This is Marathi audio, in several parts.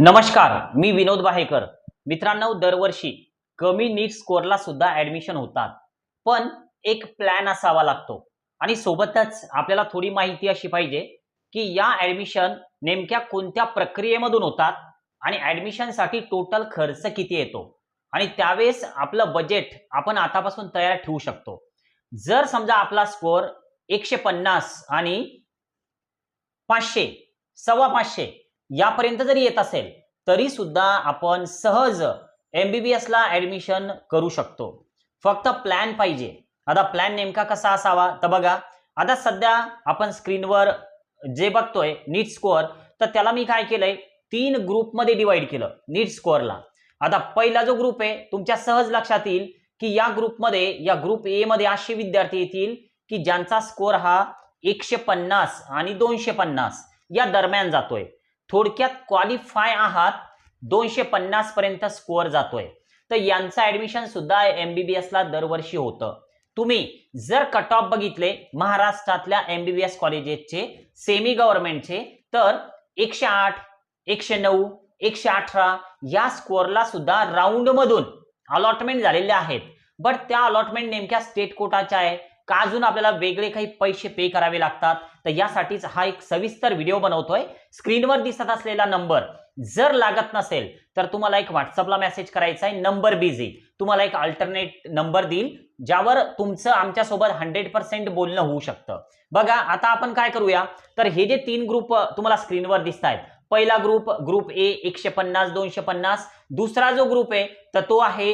नमस्कार मी विनोद बाहेकर. मित्रांनो दरवर्षी कमी नीट स्कोअरला सुद्धा ऍडमिशन होतात. पण एक प्लॅन असावा लागतो. आणि सोबतच आपल्याला थोडी माहिती अशी पाहिजे की या ऍडमिशन नेमक्या कोणत्या प्रक्रियेमधून होतात आणि ऍडमिशनसाठी टोटल खर्च किती येतो? आणि त्यावेळेस आपलं बजेट आपण आतापासून तयार ठेवू शकतो. जर समजा आपला स्कोअर एकशे पन्नास आणि पाचशे सव्वा पाचशे यापर्यंत जरी येत असेल तरी सुद्धा आपण सहज एमबीबीएस ला ऍडमिशन करू शकतो. फक्त प्लॅन पाहिजे. आता प्लॅन नेमका कसा असावा? तर बघा आता सध्या आपण स्क्रीनवर जे बघतोय नीट स्कोअर तर त्याला मी काय केलंय? तीन ग्रुपमध्ये डिवाइड केलं नीट स्कोअरला आता पहिला जो ग्रुप आहे तुमच्या सहज लक्षात येईल की या ग्रुपमध्ये या ग्रुप ए मध्ये असे विद्यार्थी येतील की ज्यांचा स्कोअर हा एकशे पन्नास आणि दोनशे पन्नास या दरम्यान जातोय. थोडक्यात क्वालिफाय आहात. दोनशे पन्नास पर्यंत स्कोअर जातोय. तर यांचं ऍडमिशन सुद्धा एमबीबीएस ला दरवर्षी होतं. तुम्ही जर कट ऑफ बघितले महाराष्ट्रातल्या एमबीबीएस कॉलेजेसचे सेमी गव्हर्नमेंटचे तर एकशे आठ एकशे नऊ एकशे अठरा या स्कोअरला सुद्धा राऊंड मधून अलॉटमेंट झालेले आहेत. बट त्या अलॉटमेंट नेमक्या स्टेट कोटाच्या आहे. का अजून आपल्याला वेगळे काही पैसे पे करावे लागतात? तर यासाठीच हा एक सविस्तर व्हिडिओ बनवतोय. स्क्रीनवर दिसत असलेला नंबर जर लागत नसेल तर तुम्हाला एक व्हॉट्सअपला मेसेज करायचा आहे. नंबर बिझी तुम्हाला एक अल्टरनेट नंबर देईल ज्यावर तुमचं आमच्यासोबत हंड्रेड पर्सेंट बोलणं होऊ शकतं. बघा आता आपण काय करूया? तर हे जे तीन ग्रुप तुम्हाला स्क्रीनवर दिसत आहेत पहिला ग्रुप ग्रुप ए एकशे पन्नास दोनशे पन्नास. दुसरा जो ग्रुप आहे तर तो आहे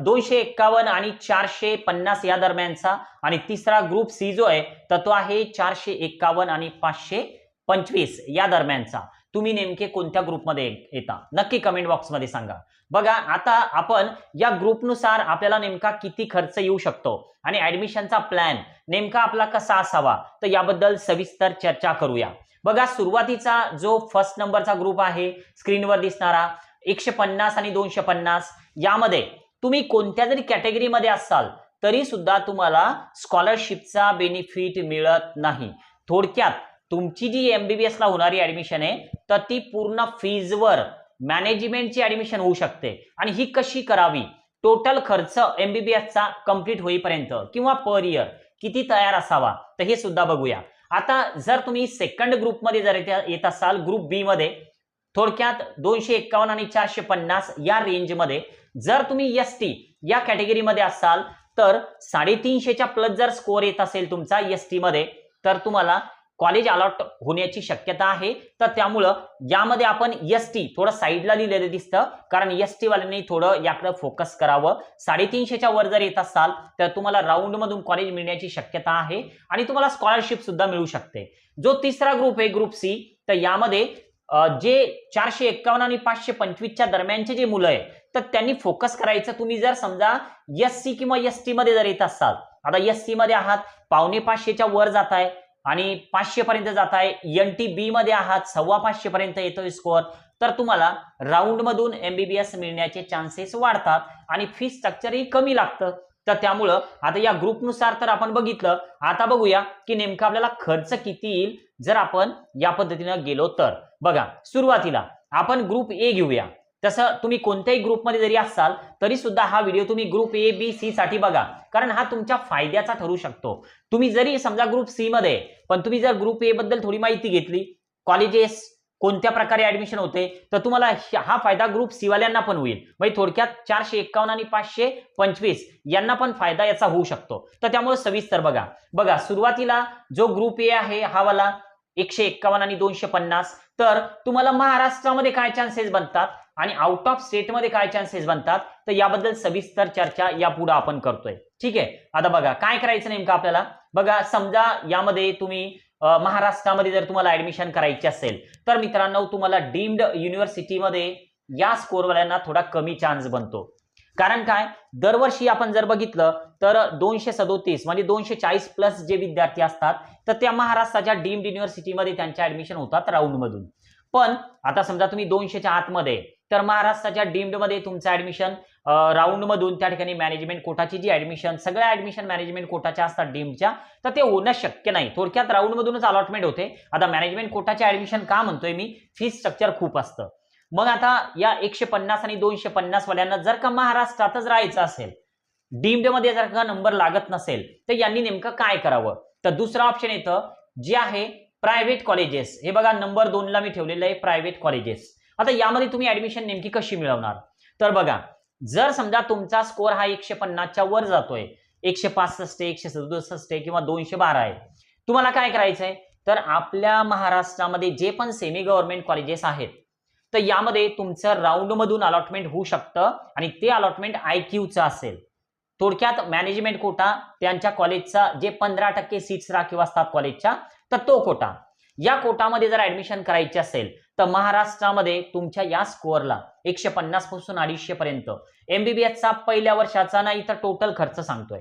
दोनशे एक्कावन्न आणि चारशे पन्नास या दरम्यानचा आणि तिसरा ग्रुप सी जो आहे तर तो आहे चारशे एक्कावन्न आणि पाचशे पंचवीस या दरम्यानचा. तुम्ही नेमके कोणत्या ग्रुपमध्ये येता? नक्की कमेंट बॉक्समध्ये सांगा. बघा आता आपण या ग्रुपनुसार आपल्याला नेमका किती खर्च येऊ शकतो आणि ऍडमिशनचा प्लॅन नेमका आपला कसा असावा तर याबद्दल सविस्तर चर्चा करूया. बघा सुरुवातीचा जो फर्स्ट नंबरचा ग्रुप आहे स्क्रीनवर दिसणारा एकशे पन्नास आणि दोनशे पन्नास यामध्ये तुम्ही कोणत्या जरी कॅटेगरीमध्ये असाल तरी सुद्धा तुम्हाला स्कॉलरशिपचा बेनिफिट मिळत नाही. थोडक्यात तुमची जी एमबीबीएस ला होणारी ऍडमिशन आहे तर ती पूर्ण फीजवर मॅनेजमेंटची ऍडमिशन होऊ शकते. आणि ही कशी करावी? टोटल खर्च एमबीबीएसचा कंप्लीट होईपर्यंत किंवा पर इयर किती तयार असावा तर हे सुद्धा बघूया. आता जर तुम्ही सेकंड ग्रुपमध्ये जर येत- येत असाल ग्रुप बी मध्ये थोडक्यात दोनशे एक्कावन्न आणि चारशे पन्नास या रेंजमध्ये जर तुम्ही एस टी या कॅटेगरीमध्ये असाल तर साडेतीनशेच्या प्लस जर स्कोअर येत असेल तुमचा एसमध्ये तर तुम्हाला कॉलेज अलॉट होण्याची शक्यता आहे. तर त्यामुळं यामध्ये आपण एस टी थोडं साईडला लिहिलेलं दिसतं कारण एस टी वाल्यांनी थोडं याकडे फोकस करावं. साडेतीनशेच्या वर जर येत असाल तर तुम्हाला राऊंड मधून कॉलेज मिळण्याची शक्यता आहे आणि तुम्हाला स्कॉलरशिप सुद्धा मिळू शकते. जो तिसरा ग्रुप आहे ग्रुप सी तर यामध्ये जे चारशे एक्कावन्न आणि पाचशे पंचवीसच्या दरम्यानचे जे मुलं आहे तर त्यांनी फोकस करायचं. तुम्ही जर समजा एस सी किंवा एस टी मध्ये जर येत असाल आता एस सी मध्ये आहात पावणे पाचशेच्या वर जात आहे आणि पाचशे पर्यंत जात आहे एन टी बी मध्ये आहात सव्वा पाचशे पर्यंत येतोय स्कोअर तर तुम्हाला राऊंड मधून एमबीबीएस मिळण्याचे चान्सेस वाढतात आणि फी स्ट्रक्चरही कमी लागतं. तर त्यामुळं आता या ग्रुपनुसार तर आपण बघितलं. आता बघूया की नेमकं आपल्याला खर्च किती येईल जर आपण या पद्धतीनं गेलो तर. बघा सुरुवातीला आपण ग्रुप ए घेऊया. तसं तुम्ही कोणत्याही ग्रुपमध्ये जरी असाल तरी सुद्धा हा व्हिडिओ तुम्ही ग्रुप ए बी सी साठी बघा. कारण हा तुमच्या फायद्याचा ठरू शकतो. तुम्ही जरी समजा ग्रुप सी मध्ये पण तुम्ही जर ग्रुप ए बद्दल थोडी माहिती घेतली कॉलेजेस कोणत्या प्रकारे ऍडमिशन होते तर तुम्हाला हा फायदा ग्रुप सी वाल्यांना पण होईल. म्हणजे थोडक्यात चारशे एक्कावन्न आणि पाचशे पंचवीस यांना पण फायदा याचा होऊ शकतो. तर त्यामुळे सविस्तर बघा. बघा सुरुवातीला जो ग्रुप ए आहे हा वाला एकशे एक्कावन्न आणि दोनशे पन्नास. तर तुम्हाला महाराष्ट्रामध्ये काय चान्सेस बनतात? आणि आउट ऑफ स्टेटमध्ये काय चान्सेस बनतात? तर याबद्दल सविस्तर चर्चा यापुढे आपण करतोय. ठीक आहे? आता बघा काय करायचं नेमकं आपल्याला? बघा समजा यामध्ये तुम्ही महाराष्ट्रामध्ये जर तुम्हाला ऍडमिशन करायची असेल तर मित्रांनो तुम्हाला डीम्ड युनिव्हर्सिटीमध्ये या स्कोरवाल्यांना थोडा कमी चान्स बनतो. कारण काय? दरवर्षी आपण जर बघितलं तर दोनशे सदोतीस म्हणजे दोनशे चाळीस प्लस जे विद्यार्थी असतात तर त्या महाराष्ट्राच्या डीम्ड युनिव्हर्सिटीमध्ये त्यांच्या ऍडमिशन होतात राऊंडमधून पण आता समजा तुम्ही दोनशेच्या आतमध्ये तर महाराष्ट्राच्या डीम्डमध्ये तुमचं ऍडमिशन राऊंडमधून त्या ठिकाणी मॅनेजमेंट कोटाची जी ऍडमिशन सगळ्या ऍडमिशन मॅनेजमेंट कोटाच्या असतात डीमच्या तर ते होणं शक्य नाही. थोडक्यात राऊंडमधूनच अलॉटमेंट होते. आता मॅनेजमेंट कोटाचे ऍडमिशन का म्हणतोय मी? फी स्ट्रक्चर खूप असतं. मग आता या एकशे पन्नास आणि दोनशे पन्नास वाल्यांना जर का महाराष्ट्रातच राहायचं असेल डीम्डमध्ये जर का नंबर लागत नसेल तर यांनी नेमकं काय करावं? तर दुसरं ऑप्शन येतं जे आहे प्रायव्हेट कॉलेजेस हे बघा नंबर दोनला मी ठेवलेलं आहे प्रायव्हेट कॉलेजेस आता यामध्ये तुम्ही ऍडमिशन नेमकी कशी मिळवणार? तर बघा जर समजा तुमचा स्कोर हा एकशे पन्नासच्या वर जातोय एकशे पासष्ट एकशे सदुसष्ट किंवा दोनशे बारा आहे तुम्हाला काय करायचं आहे तर आपल्या महाराष्ट्रामध्ये जे पण सेमी गव्हर्नमेंट कॉलेजेस आहेत तर यामध्ये तुमचं राऊंडमधून अलॉटमेंट होऊ शकतं आणि ते अलॉटमेंट आय क्यूचं असेल. थोडक्यात मॅनेजमेंट कोटा त्यांच्या कॉलेजचा जे पंधरा टक्के सीट्स राखीव असतात कॉलेजच्या तर तो कोटा. या कोटामध्ये जर ऍडमिशन करायची असेल तर महाराष्ट्रामध्ये तुमच्या या स्कोअरला एकशे पन्नासपासून अडीचशे पर्यंत. एमबीबीएसचा पहिल्या वर्षाचा ना इथं टोटल खर्च सांगतोय.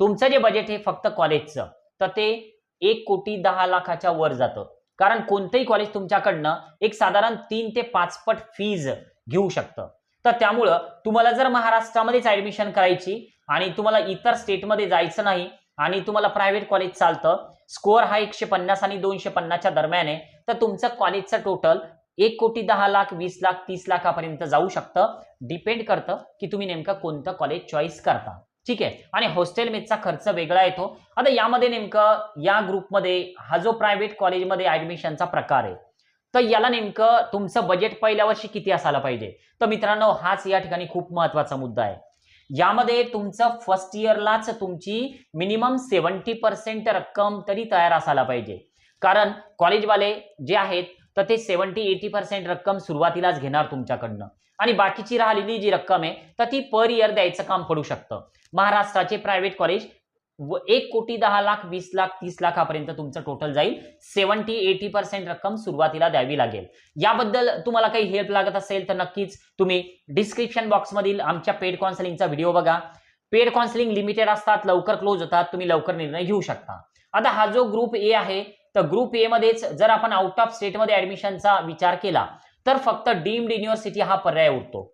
तुमचं जे बजेट हे फक्त कॉलेजचं तर ते एक कोटी दहा लाखाच्या वर जातं. कारण कोणतंही कॉलेज तुमच्याकडनं एक साधारण तीन ते पाच पट फीज घेऊ शकतं. तर त्यामुळं तुम्हाला जर महाराष्ट्रामध्येच ऍडमिशन करायची आणि तुम्हाला इतर स्टेटमध्ये जायचं नाही आणि तुम्हाला प्रायव्हेट कॉलेज चालतं. स्कोअर हा एकशे पन्नास आणि दोनशे पन्नासच्या दरम्यान आहे. तर तुमचं कॉलेजचं टोटल एक कोटी दहा लाख वीस लाख तीस लाखापर्यंत जाऊ शकतं. डिपेंड करतं की तुम्ही नेमकं कोणतं कॉलेज चॉईस करता. ठीक आहे? आणि हॉस्टेल मेसचा खर्च वेगळा येतो. आता यामध्ये नेमकं या ग्रुपमध्ये हा जो प्रायव्हेट कॉलेजमध्ये ॲडमिशनचा प्रकार आहे तर याला नेमकं तुमचं बजेट पहिल्या वर्षी किती असायला पाहिजे? तर मित्रांनो हाच या ठिकाणी खूप महत्त्वाचा मुद्दा आहे. यामध्ये तुमचं फर्स्ट इयरलाच तुमची मिनिमम सेवन्टी पर्सेंट रक्कम तरी तयार असायला पाहिजे. कारण कॉलेजवाले जे आहेत तर ते सेवन्टी एटी पर्सेंट रक्कम सुरुवातीलाच घेणार तुमच्याकडनं. आणि बाकीची राहिलेली जी रक्कम आहे तर ती पर इयर द्यायचं काम पडू शकतं. महाराष्ट्राचे प्रायव्हेट कॉलेज व एक कोटी दहा लाख वीस लाख तीस लाखापर्यंत तुमचं टोटल जाईल. सेवन्टी एटी पर्सेंट रक्कम सुरुवातीला द्यावी लागेल. याबद्दल तुम्हाला काही हेल्प लागत असेल तर नक्कीच तुम्ही डिस्क्रिप्शन बॉक्समधील आमच्या पेड काउन्सिलिंगचा व्हिडिओ बघा. पेड काउन्सिलिंग लिमिटेड असतात लवकर क्लोज होतात तुम्ही लवकर निर्णय घेऊ शकता. आता हा जो ग्रुप ए आहे तर ग्रुप ए मध्येच जर आपण आउट ऑफ स्टेटमध्ये ऍडमिशनचा विचार केला तर फक्त डीम्ड युनिव्हर्सिटी हा पर्याय उरतो.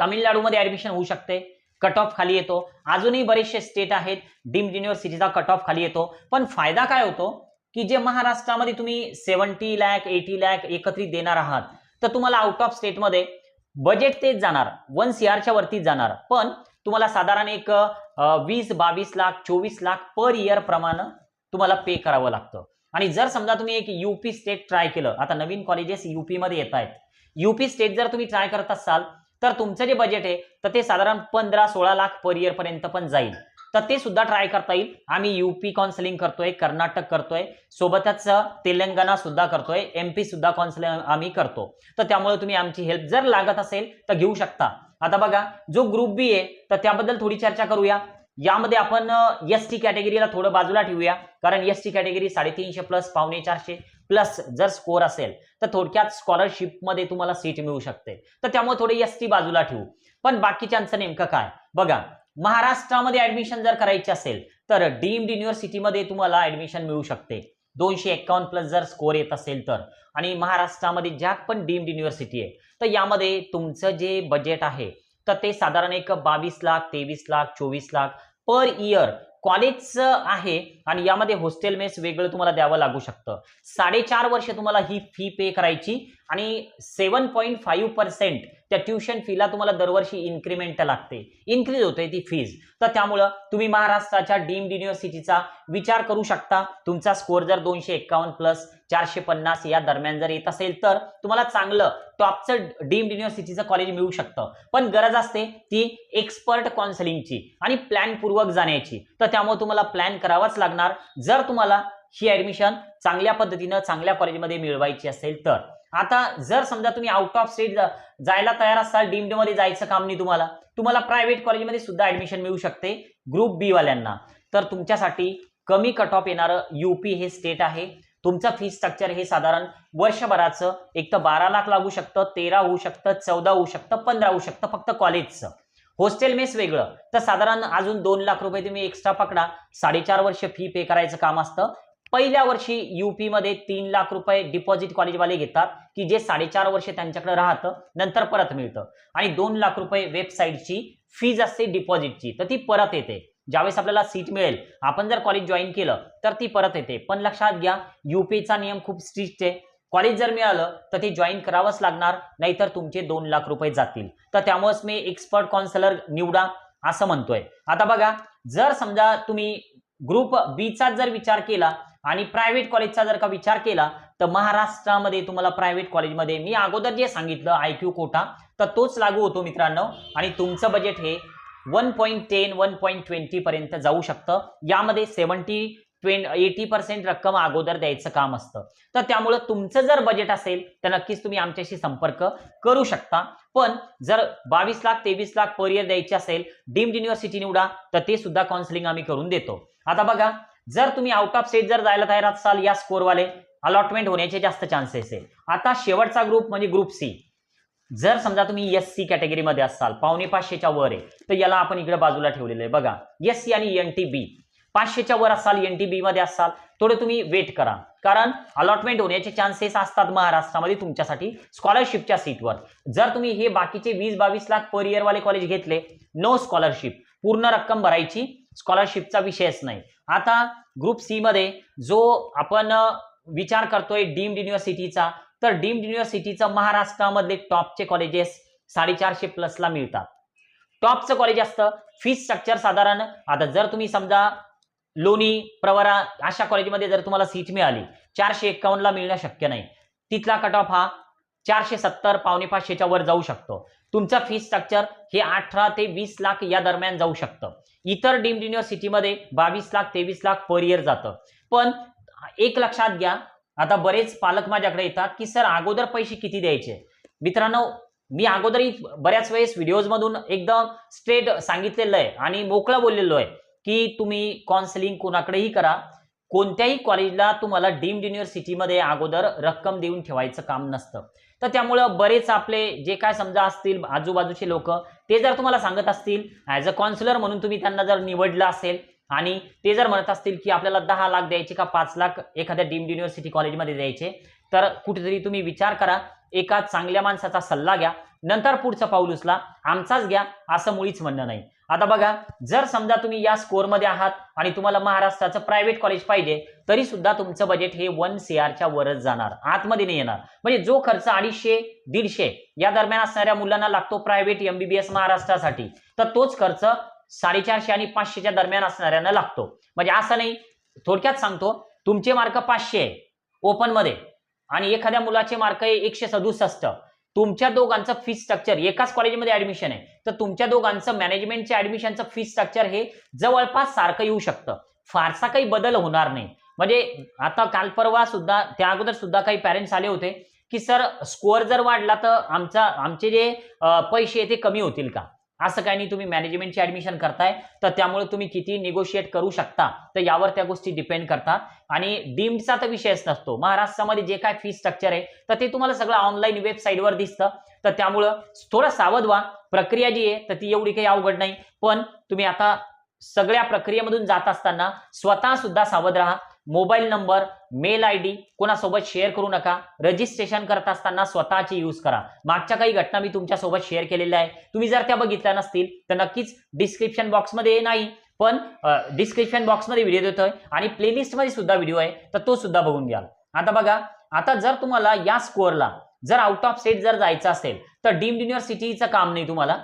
तामिळनाडूमध्ये ऍडमिशन होऊ शकते. कट ऑफ खाली येतो. अजूनही बरेचसे स्टेट आहेत. डीम्ड युनिव्हर्सिटीचा कट ऑफ खाली येतो. पण फायदा काय होतो? की जे महाराष्ट्रामध्ये तुम्ही सेव्हन्टी लॅक एटी लॅक एकत्रित देणार आहात तर तुम्हाला आउट ऑफ स्टेटमध्ये बजेट तेच जाणार. वन सी आरच्या वरतीच जाणार. पण तुम्हाला साधारण एक वीस बावीस लाख चोवीस लाख पर इयर प्रमाणे तुम्हाला पे करावं लागतं. आणि जर समजा तुम्ही एक युपी स्टेट ट्राय केलं आता नवीन कॉलेजेस युपी मध्ये येत आहेत युपी स्टेट जर तुम्ही ट्राय करत असाल तर तुमचं जे बजेट आहे तर ते साधारण पंधरा सोळा लाख पर इयर पर्यंत पण जाईल. तर ते सुद्धा ट्राय करता येईल. आम्ही युपी काउन्सिलिंग करतोय कर्नाटक करतोय सोबतच तेलंगणा सुद्धा करतोय एमपी सुद्धा काउन्सिलिंग आम्ही करतो. तर त्यामुळे तुम्ही आमची हेल्प जर लागत असेल तर घेऊ शकता. आता बघा जो ग्रुप बी आहे तर त्याबद्दल थोडी चर्चा करूया. यामध्ये आपण एस टी कॅटेगरीला थोडं बाजूला ठेवूया. कारण एस टी कॅटेगरी साडेतीनशे प्लस पावणे चारशे प्लस जर स्कोअर असेल तर थोडक्यात स्कॉलरशिपमध्ये तुम्हाला सीट मिळू शकते. तर त्यामुळे थोडे एस टी बाजूला ठेवू. पण बाकीच्यांचं नेमकं काय? बघा महाराष्ट्रामध्ये ऍडमिशन जर करायची असेल तर डीम्ड युनिव्हर्सिटीमध्ये तुम्हाला ऍडमिशन मिळू शकते. दोनशे एक्कावन्न प्लस जर स्कोअर येत असेल तर. आणि महाराष्ट्रामध्ये ज्या पण डीम्ड युनिव्हर्सिटी आहे तर यामध्ये तुमचं जे बजेट आहे तर ते साधारण एक बावीस लाख तेवीस लाख चोवीस लाख पर इयर कॉलेजचं आहे आणि यामध्ये हॉस्टेल मेस वेगळं तुम्हाला द्यावं लागू शकतं. साडेचार वर्ष तुम्हाला ही फी पे करायची आणि सेवन पॉईंट फाईव्ह पर्सेंट त्या ट्युशन फीला तुम्हाला दरवर्षी इन्क्रीमेंट लागते. इन्क्रीज होते ती फीज तर त्यामुळं तुम्ही महाराष्ट्राच्या डीम्ड युनिव्हर्सिटीचा विचार करू शकता. तुमचा स्कोअर जर दोनशे एक्कावन्न प्लस चारशे पन्नास या दरम्यान जर येत असेल तर तुम्हाला चांगलं टॉपचं डीम्ड युनिव्हर्सिटीचं कॉलेज मिळू शकतं. पण गरज असते ती एक्सपर्ट काउन्सिलिंगची आणि प्लॅन पूर्वक जाण्याची. तर त्यामुळे तुम्हाला प्लॅन करावाच लागणार. जर तुम्हाला ही ऍडमिशन चांगल्या पद्धतीनं चांगल्या कॉलेजमध्ये मिळवायची असेल तर. आता जर समजा तुम्ही आउट ऑफ स्टेट जायला तयार असाल डीम्डमध्ये जायचं काम नाही तुम्हाला तुम्हाला प्रायव्हेट कॉलेजमध्ये सुद्धा ऍडमिशन मिळू शकते ग्रुप बी वाल्यांना. तर तुमच्यासाठी कमी कट ऑफ येणारं युपी हे स्टेट आहे. तुमचं फी स्ट्रक्चर हे साधारण वर्षभराचं एक तर बारा लाख लागू शकतं तेरा होऊ शकतं चौदा होऊ शकतं पंधरा होऊ शकतं फक्त कॉलेजचं हॉस्टेल मेस वेगळं. तर साधारण अजून दोन लाख रुपये तुम्ही एक्स्ट्रा पकडा. साडेचार वर्ष फी पे करायचं काम असतं. पहिल्या वर्षी यूपीमध्ये तीन लाख रुपये डिपॉझिट कॉलेजवाले घेतात की जे साडेचार वर्ष त्यांच्याकडे राहतं नंतर परत मिळतं. आणि दोन लाख रुपये वेबसाईटची फीज असते डिपॉझिटची तर ती परत येते. ज्यावेळेस आपल्याला सीट मिळेल आपण जर कॉलेज जॉईन केलं तर ती परत येते. पण लक्षात घ्या युपीचा नियम खूप स्ट्रिक्ट आहे. कॉलेज जर मिळालं तर ते जॉईन करावंच लागणार नाहीतर तुमचे दोन लाख रुपये जातील. तर त्यामुळेच मी एक्सपर्ट कॉन्सलर निवडा असं म्हणतोय. आता बघा जर समजा तुम्ही ग्रुप बीचा जर विचार केला आणि प्रायव्हेट कॉलेजचा जर का विचार केला तर महाराष्ट्रामध्ये तुम्हाला प्रायव्हेट कॉलेजमध्ये मी अगोदर जे सांगितलं आय क्यू कोटा तर तोच लागू होतो मित्रांनो. आणि तुमचं बजेट हे one point ten one point twenty पर्यंत जाऊ शकतं. यामध्ये सेवन्टी ट्वें एटी पर्सेंट रक्कम अगोदर द्यायचं काम असतं. तर त्यामुळं तुमचं जर बजेट असेल तर नक्कीच तुम्ही आमच्याशी संपर्क करू शकता. पण जर बावीस लाख तेवीस लाख पर इयर द्यायचे असेल डीम्ड युनिव्हर्सिटी निवडा तर ते सुद्धा काउन्सिलिंग आम्ही करून देतो. आता बघा जर तुम्ही आउट ऑफ स्टेट जर जायला तयार असाल या स्कोरवाले अलॉटमेंट होण्याचे जास्त चान्सेस आहे. आता शेवटचा ग्रुप म्हणजे ग्रुप सी जर समजा तुम्ही एस सी कॅटेगरीमध्ये असाल पावणे पाचशेच्या वर आहे तर याला आपण इकडे बाजूला ठेवलेलं आहे. बघा एस सी आणि एन टी बी पाचशेच्या वर असाल एन टी बी मध्ये असाल थोडं तुम्ही वेट करा. कारण अलॉटमेंट होण्याचे चान्सेस असतात महाराष्ट्रामध्ये तुमच्यासाठी स्कॉलरशिपच्या सीटवर जर तुम्ही हे बाकीचे वीस बावीस लाख पर इयरवाले कॉलेज घेतले नो स्कॉलरशिप पूर्ण रक्कम भरायची स्कॉलरशिपचा विषयच नाही. आता ग्रुप सी मध्ये जो आपण विचार करतोय डीम्ड युनिव्हर्सिटीचा तर डीम्ड युनिव्हर्सिटीचा महाराष्ट्रामधले टॉपचे कॉलेजेस साडेचारशे प्लसला मिळतात. टॉपचं कॉलेज असतं फीस स्ट्रक्चर साधारण आता जर तुम्ही समजा लोणी प्रवरा अशा कॉलेजमध्ये जर तुम्हाला सीट मिळाली चारशे एक्कावन्नला मिळणं शक्य नाही. तिथला कट ऑफ हा चारशे सत्तर पावणे पाचशेच्या वर जाऊ शकतो. तुमचं फी स्ट्रक्चर हे अठरा ते वीस लाख या दरम्यान जाऊ शकतं. इतर डीम्ड युनिव्हर्सिटीमध्ये बावीस लाख तेवीस लाख पर इयर जातं. पण एक लक्षात घ्या आता बरेच पालक माझ्याकडे येतात की सर अगोदर पैसे किती द्यायचे? मित्रांनो मी अगोदरही बऱ्याच वेळेस व्हिडिओजमधून एकदम स्ट्रेट सांगितलेलं आहे आणि मोकळं बोललेलो आहे की तुम्ही काउन्सिलिंग कोणाकडेही करा. कोणत्याही कॉलेजला तुम्हाला डीम्ड युनिव्हर्सिटीमध्ये अगोदर रक्कम देऊन ठेवायचं काम नसतं. तर त्यामुळं बरेच आपले जे काय समजा असतील आजूबाजूचे लोक ते जर तुम्हाला सांगत असतील ॲज अ कॉन्सुलर म्हणून तुम्ही त्यांना जर निवडलं असेल आणि ते जर म्हणत असतील की आपल्याला दहा लाख द्यायचे का पाच लाख एखाद्या डीम्ड युनिव्हर्सिटी कॉलेजमध्ये द्यायचे तर कुठेतरी तुम्ही विचार करा एका चांगल्या माणसाचा सल्ला घ्या नंतर पुढचं पाऊल उचला. आमचाच घ्या असं मुळीच म्हणणं नाही. आता बघा जर समजा तुम्ही या स्कोअरमध्ये आहात आणि तुम्हाला महाराष्ट्राचं प्रायव्हेट कॉलेज पाहिजे तरी सुद्धा तुमचं बजेट हे वन सी आरच्या वरच जाणार. आतमध्ये नाही येणार. म्हणजे जो खर्च अडीचशे दीडशे या दरम्यान असणाऱ्या मुलांना लागतो प्रायव्हेट एमबीबीएस महाराष्ट्रासाठी तर तोच खर्च साडेचारशे आणि पाचशेच्या दरम्यान असणाऱ्यांना लागतो. म्हणजे असं नाही थोडक्यात सांगतो तुमचे मार्क पाचशे आहे ओपनमध्ये आणि एखाद्या मुलाचे मार्क आहे एकशे सदुसष्ट. तुमच्या दोघांचं फी स्ट्रक्चर एकाच कॉलेजमध्ये ऍडमिशन आहे. तर तुमच्या दोघांचं मॅनेजमेंटच्या ऍडमिशनचं फी स्ट्रक्चर हे जवळपास सारखं येऊ शकतं. फारसा काही बदल होणार नाही. म्हणजे आता काल परवा सुद्धा त्या अगोदर सुद्धा काही पॅरेंट्स आले होते की सर स्कोअर जर वाढला तर आमचा आमचे जे पैसे आहे ते कमी होतील का? असं काही नाही तुम्ही मॅनेजमेंटची ऍडमिशन करताय तर त्यामुळे तुम्ही किती निगोशिएट करू शकता तर यावर त्या गोष्टी डिपेंड करतात. आणि डीम्डचा तर विषयच नसतो. महाराष्ट्रामध्ये जे काय फी स्ट्रक्चर आहे तर ते तुम्हाला सगळं ऑनलाईन वेबसाईटवर दिसतं. तर त्यामुळं थोडं सावध व्हा. प्रक्रिया जी आहे तर ती एवढी काही अवघड नाही. पण तुम्ही आता सगळ्या प्रक्रियेमधून जात असताना स्वतः सुद्धा सावध राहा. Mobile number mail I D कोणासोबत शेअर करू नका. रजिस्ट्रेशन करत असताना स्वतःचे यूज करा. मागच्या काही घटना मी तुमच्यासोबत शेअर केलेल्या आहे तुम्ही जर त्या बघितल्या नसतील तर नक्कीच डिस्क्रिप्शन बॉक्समध्ये नाही पण डिस्क्रिप्शन बॉक्समध्ये व्हिडिओ देतोय आणि प्लेलिस्टमध्ये सुद्धा व्हिडिओ आहे तर तो सुद्धा बघून घ्याल. आता बघा आता जर तुम्हाला या स्कोअरला जर आउट ऑफ स्टेट जर जायचं असेल तर डीम्ड युनिव्हर्सिटीचं काम नाही तुम्हाला.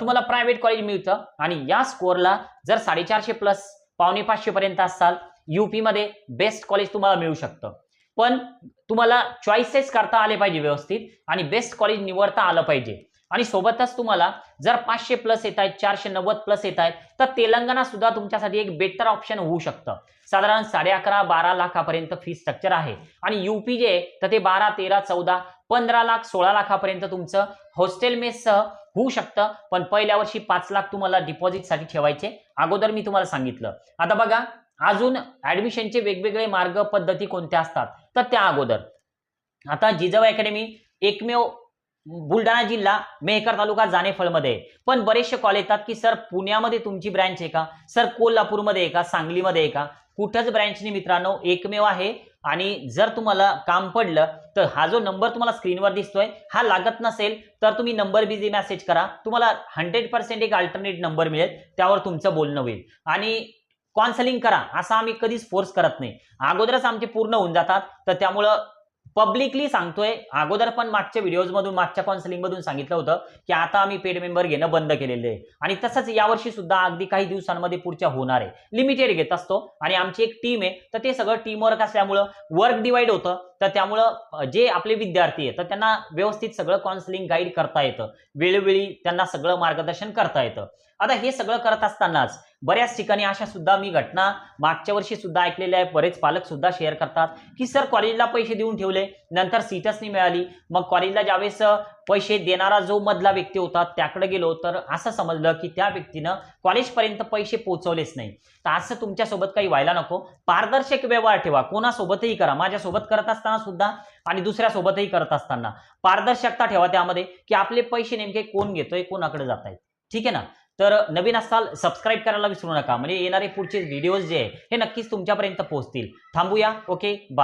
तुम्हाला प्रायव्हेट कॉलेज मिळतं आणि या स्कोअरला जर साडेचारशे प्लस पावणे पाचशे पर्यंत असाल युपी मध्ये बेस्ट कॉलेज तुम्हाला मिळू शकतं. पण तुम्हाला चॉईसेस करता आले पाहिजे व्यवस्थित आणि बेस्ट कॉलेज निवडता आलं पाहिजे. आणि सोबतच तुम्हाला जर पाचशे प्लस येत आहेत चारशे नव्वद प्लस येत आहेत तर तेलंगणा सुद्धा तुमच्यासाठी एक बेटर ऑप्शन होऊ शकतं. साधारण साडे अकरा बारा लाखापर्यंत फी स्ट्रक्चर आहे. आणि युपी जे आहे तर ते बारा तेरा चौदा पंधरा लाख सोळा लाखापर्यंत तुमचं हॉस्टेल मेससह होऊ शकतं. पण पहिल्या वर्षी पाच लाख तुम्हाला डिपॉझिटसाठी ठेवायचे. अगोदर मी तुम्हाला सांगितलं. आता बघा अजून ऍडमिशनचे वेगवेगळे मार्ग पद्धती कोणत्या असतात? तर त्या अगोदर. आता जिजाऊ अकॅडमी एकमेव बुलढाणा जिल्हा मेहकर तालुका जानेफळमध्ये. आहे पण बरेचसे कॉल येतात की सर पुण्यामध्ये तुमची ब्रँच आहे का? सर कोल्हापूरमध्ये आहे का? सांगलीमध्ये आहे का? कुठंच ब्रँच नाही मित्रांनो एकमेव आहे. आणि जर तुम्हाला काम पडलं तर हा जो नंबर तुम्हाला स्क्रीनवर दिसतोय हा लागत नसेल तर तुम्ही नंबर बिझी मेसेज करा. तुम्हाला हंड्रेड पर्सेंट एक अल्टरनेट नंबर मिळेल. त्यावर तुमचं बोलणं होईल. आणि कॉन्सलिंग करा. असं आम्ही कधीच फोर्स करत नाही. अगोदरच आमचे पूर्ण होऊन जातात. तर त्यामुळं पब्लिकली सांगतोय अगोदर पण मागच्या व्हिडिओज मधून मागच्या काउन्सिलिंग मधून सांगितलं होतं की आता आम्ही पेड मेंबर घेणं बंद केलेलं आहे. आणि तसंच यावर्षी सुद्धा अगदी काही दिवसांमध्ये पुढच्या होणार आहे. लिमिटेड घेत असतो. आणि आमची एक टीम आहे. तर ते सगळं टीमवर्क असल्यामुळं वर्क डिवाइड होतं. तर त्यामुळं जे आपले विद्यार्थी आहेत तर त्यांना व्यवस्थित सगळं काउन्सिलिंग गाईड करता येतं. वेळोवेळी त्यांना सगळं मार्गदर्शन करता येतं. आता हे सगळं करत असतानाच बऱ्याच ठिकाणी अशा सुद्धा मी घटना मागच्या वर्षी सुद्धा ऐकलेल्या आहे बरेच पालक सुद्धा शेअर करतात की सर कॉलेजला पैसे देऊन ठेवले. नंतर सीटच नाही मिळाली. मग कॉलेजला ज्यावेळेस पैसे देणारा जो मधला व्यक्ती होता त्याकडे गेलो तर असं समजलं की त्या व्यक्तीनं कॉलेजपर्यंत पैसे पोहोचवलेच नाही. तर असं तुमच्यासोबत काही व्हायला नको. पारदर्शक व्यवहार ठेवा. कोणासोबतही करा. माझ्यासोबत करत असताना सुद्धा आणि दुसऱ्यासोबतही करत असताना. पारदर्शकता ठेवा त्यामध्ये की आपले पैसे नेमके कोण घेतोय कोणाकडे जात आहेत ठीक आहे ना? तर नवीन असाल सबस्क्राईब करायला विसरू नका. म्हणजे येणारे पुढचे व्हिडिओज जे आहे हे नक्कीच तुमच्यापर्यंत पोहोचतील. थांबूया. Okay bye